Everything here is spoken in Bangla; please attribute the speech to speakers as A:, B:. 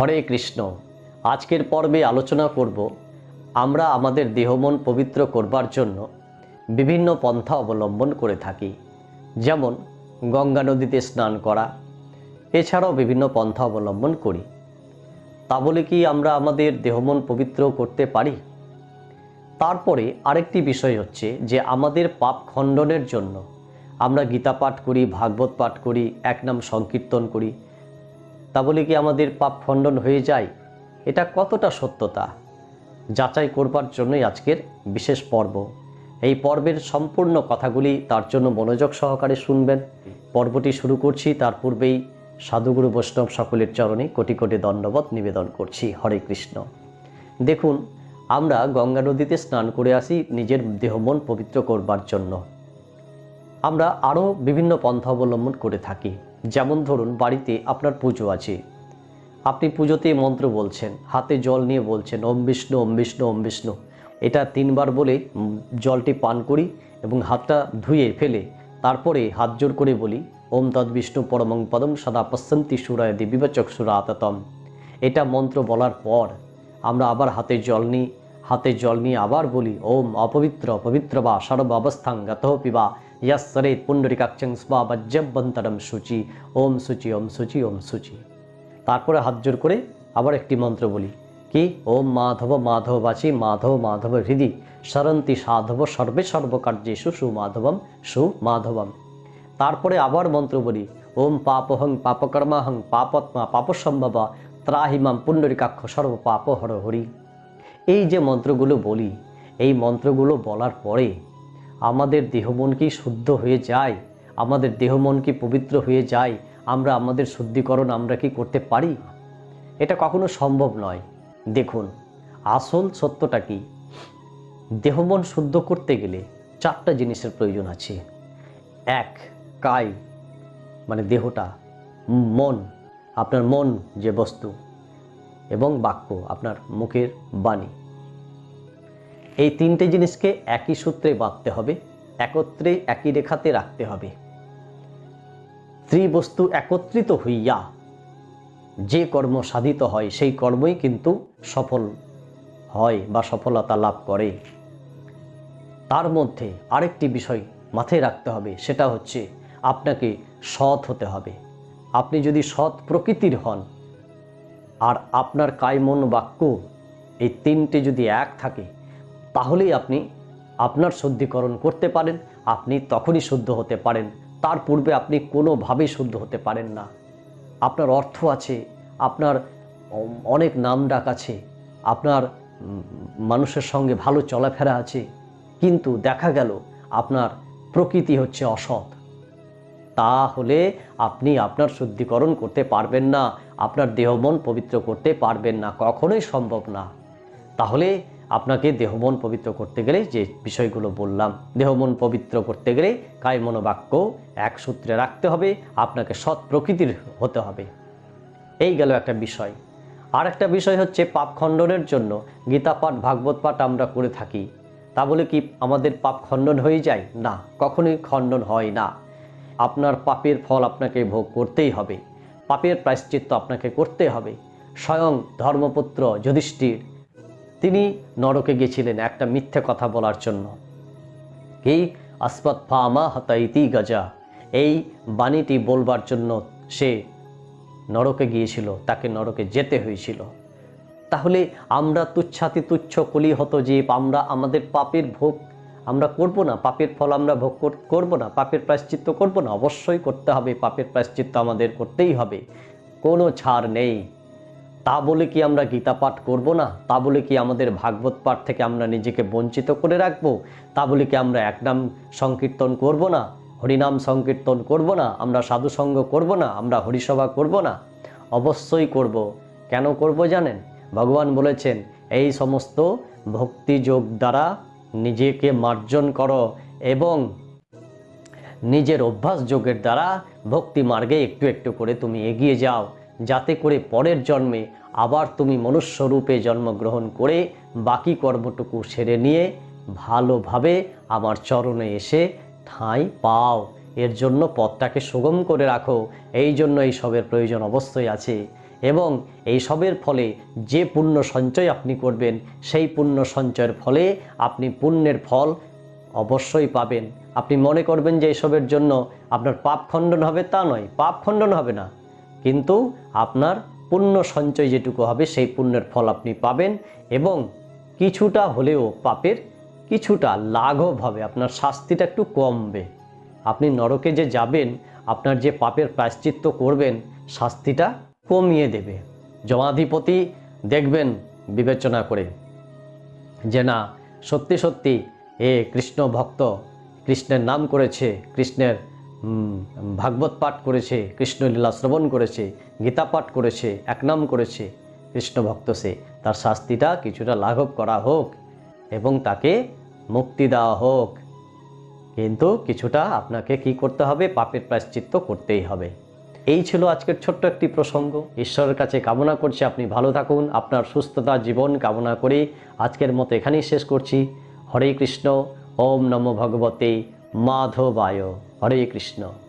A: হরে কৃষ্ণ। আজকের পর্বে আলোচনা করব আমরা আমাদের দেহমন পবিত্র করবার জন্য বিভিন্ন পন্থা অবলম্বন করে থাকি। যেমন গঙ্গা নদীতে স্নান করা, এছাড়াও বিভিন্ন পন্থা অবলম্বন করি। তা বলে কি আমরা আমাদের দেহমন পবিত্র করতে পারি? তারপরে আরেকটি বিষয় হচ্ছে যে আমাদের পাপ খণ্ডনের জন্য আমরা গীতা পাঠ করি, ভাগবত পাঠ করি, এক নাম সংকীর্তন করি তা বলে কি আমাদের পাপ খণ্ডন হয়ে যায়? এটা কতটা সত্যতা? যাচাই করবার জন্যই আজকের বিশেষ পর্ব। এই পর্বের সম্পূর্ণ কথাগুলি তার জন্য মনোযোগ সহকারে শুনবেন। পর্বটি শুরু করছি, তার পূর্বেই সাধুগুরু বৈষ্ণব সকলের চরণে কোটি কোটি দণ্ডবত নিবেদন করছি। হরে কৃষ্ণ। দেখুন, আমরা গঙ্গা নদীতে স্নান করে আসি নিজের দেহ মন পবিত্র করবার জন্য। আমরা আরও বিভিন্ন পন্থা অবলম্বন করে থাকি। যেমন ধরুন বাড়িতে আপনার পুজো আছে। আপনি পুজোতে মন্ত্র বলছেন, হাতে জল নিয়ে বলছেন, ওম বিষ্ণু ওম বিষ্ণু ওম বিষ্ণু। এটা তিনবার বলে জলটি পান করি এবং হাতটা ধুয়ে ফেলে, তারপরে হাত জোর করে বলি, ওম তদ বিষ্ণু পরমং পদম সদা পশ্যন্তি সুরায় দিবিবাচক সুরাততম এটা মন্ত্র বলার পর আমরা আবার হাতে জল নিই, হাতে জল নিয়ে আবার বলি, ওম অপবিত্র পবিত্র বা সর্ব অবস্থাং গত পিবা। ইয়াসরে পুণ্ডরিকাক্ষং স্বা বজ্জবন্তরম সূচি ওম সূচি ওম সূচি ওম সূচি তারপরে হাত জোর করে আবার একটি মন্ত্র বলি কি ওম মাধব মাধব বাচি মাধব মাধব হৃদি সরন্তি সাধব সর্বে সর্বকার্যেষু সুমাধবম সুমাধবম তারপরে আবার মন্ত্র বলি ওম পাপহং পাপকর্মাহং পাপত্মা পাপসম্ভবা ত্রাহিমাম পুণ্ডরিকাক্ষ সর্ব পাপ হর হরি এই যে মন্ত্রগুলো বলি, এই মন্ত্রগুলো বলার পরে আমাদের দেহমন কি শুদ্ধ হয়ে যায়? আমাদের দেহমন কি পবিত্র হয়ে যায়? আমরা আমাদের শুদ্ধিকরণ আমরা কি করতে পারি? এটা কখনো সম্ভব নয়। দেখুন, আসল সত্যটা কি? দেহমন শুদ্ধ করতে গেলে চারটা জিনিসের প্রয়োজন আছে। এক কায় মানে দেহটা, মন, আপনার মন যে বস্তু এবং বাক্য, আপনার মুখের বাণী। এই তিনটে জিনিসকে একই সূত্রে বাঁধতে হবে, একত্রে একই রেখাতে রাখতে হবে। ত্রিবস্তু একত্রিত হইয়া যে কর্ম সাধিত হয়, সেই কর্মই কিন্তু সফল হয় বা সফলতা লাভ করে। তার মধ্যে আরেকটি বিষয় মাথায় রাখতে হবে, সেটা হচ্ছে আপনাকে সৎ হতে হবে। আপনি যদি সৎ প্রকৃতির হন আর আপনার কায় মন বাক্য এই তিনটে যদি এক থাকে তাহলেই আপনি আপনার শুদ্ধিকরণ করতে পারেন, আপনি তখনই শুদ্ধ হতে পারেন। তার পূর্বে আপনি কোনোভাবেই শুদ্ধ হতে পারেন না। আপনার অর্থ আছে, আপনার অনেক নাম ডাক আছে, আপনার মানুষের সঙ্গে ভালো চলাফেরা আছে, কিন্তু দেখা গেল আপনার প্রকৃতি হচ্ছে অসৎ। তাহলে আপনি আপনার শুদ্ধিকরণ করতে পারবেন না, আপনার দেহমন পবিত্র করতে পারবেন না, কখনোই সম্ভব না। তাহলে আপনাকে দেহমন পবিত্র করতে গেলে যে বিষয়গুলো বললাম, দেহমন পবিত্র করতে গেলে কায় মনোবাক্য এক সূত্রে রাখতে হবে, আপনাকে সৎ প্রকৃতির হতে হবে। এই গেল একটা বিষয়। আর একটা বিষয় হচ্ছে পাপ খণ্ডনের জন্য গীতা পাঠ, ভাগবত পাঠ আমরা করে থাকি। তা বলে কি আমাদের পাপ খণ্ডন হয়ে যায়? না, কখনোই খণ্ডন হয় না। আপনার পাপের ফল আপনাকে ভোগ করতেই হবে। পাপের প্রায়শ্চিত্ত আপনাকে করতে হবে। স্বয়ং ধর্মপুত্র যুধিষ্ঠির তিনি নরকে গেছিলেন একটা মিথ্যে কথা বলার জন্য। কি আসপত ফামা হতাইতি গজা, এই বাণীটি বলবার জন্য সে নরকে গিয়েছিল, তাকে নরকে যেতে হয়েছিল। তাহলে আমরা তুচ্ছাতি তুচ্ছ কলি হতো যে আমরা, আমাদের পাপের ভোগ আমরা করব না, পাপের ফল আমরা ভোগ কর- করব না, পাপের প্রায়শ্চিত্ত করব না, অবশ্যই করতে হবে, পাপের প্রায়শ্চিত্ত আমাদের করতেই হবে। কোনো ছাড় নেই। তা বলে কি আমরা গীতা পাঠ করব না? তা বলে কি আমাদের ভাগবত পাঠ থেকে আমরা নিজেকে বঞ্চিত করে রাখব? তা বলে কি আমরা এক নাম সংকীর্তন করব না? হরিনাম সংকীর্তন করব না? আমরা সাধুসঙ্গ করব না? আমরা হরিসভা করব না? অবশ্যই করব। কেন করব জানেন? ভগবান বলেছেন, এই সমস্ত ভক্তিযোগ দ্বারা নিজেকে মার্জন করো এবং নিজের অভ্যাস যোগের দ্বারা ভক্তি মার্গে একটু একটু করে তুমি এগিয়ে যাও। যাতে করে পরের জন্মে আবার তুমি মনুষ্যরূপে জন্মগ্রহণ করে বাকি কর্মটুকু সেরে নিয়ে ভালোভাবে আমার চরণে এসে ঠাঁই পাও। এর জন্য পথটাকে সুগম করে রাখো। এই জন্য এই সবের প্রয়োজন অবশ্যই আছে। এবং এই সবের ফলে যে পুণ্য সঞ্চয় আপনি করবেন, সেই পুণ্য সঞ্চয়ের ফলে আপনি পুণ্যের ফল অবশ্যই পাবেন। আপনি মনে করবেন যে এসবের জন্য আপনার পাপ খণ্ডন হবে তা নয়, পাপ খণ্ডন হবে না। কিন্তু আপনার পুণ্য সঞ্চয় যেটুকু হবে, সেই পুণ্যের ফল আপনি পাবেন এবং কিছুটা হলেও পাপের কিছুটা লাঘব হবে, আপনার শাস্তিটা একটু কমবে। আপনি নরকে যে যাবেন, আপনার যে পাপের প্রায়শ্চিত্ত করবেন, শাস্তিটা কমিয়ে দেবে। জমাধিপতি দেখবেন বিবেচনা করে যে না, সত্যি সত্যি এ কৃষ্ণ ভক্ত কৃষ্ণের নাম করেছে, কৃষ্ণের ভাগবত পাঠ করেছে, কৃষ্ণলীলা শ্রবণ করেছে, গীতা পাঠ করেছে এক নাম করেছে, কৃষ্ণ ভক্ত সে। তার শাস্তিটা কিছুটা লাঘব করা হোক এবং তাকে মুক্তি দেওয়া হোক। কিন্তু কিছুটা আপনাকে কি করতে হবে? পাপের প্রায়শ্চিত্ত করতেই হবে। এই ছিল আজকের ছোট্ট একটি প্রসঙ্গ। ঈশ্বরের কাছে কামনা করছি। আপনি ভালো থাকুন। আপনার সুস্থতা, জীবন কামনা করে। আজকের মতো এখানেই শেষ করছি। হরে কৃষ্ণ। ওম নমো ভগবতে মাধবায়। হরে কৃষ্ণ।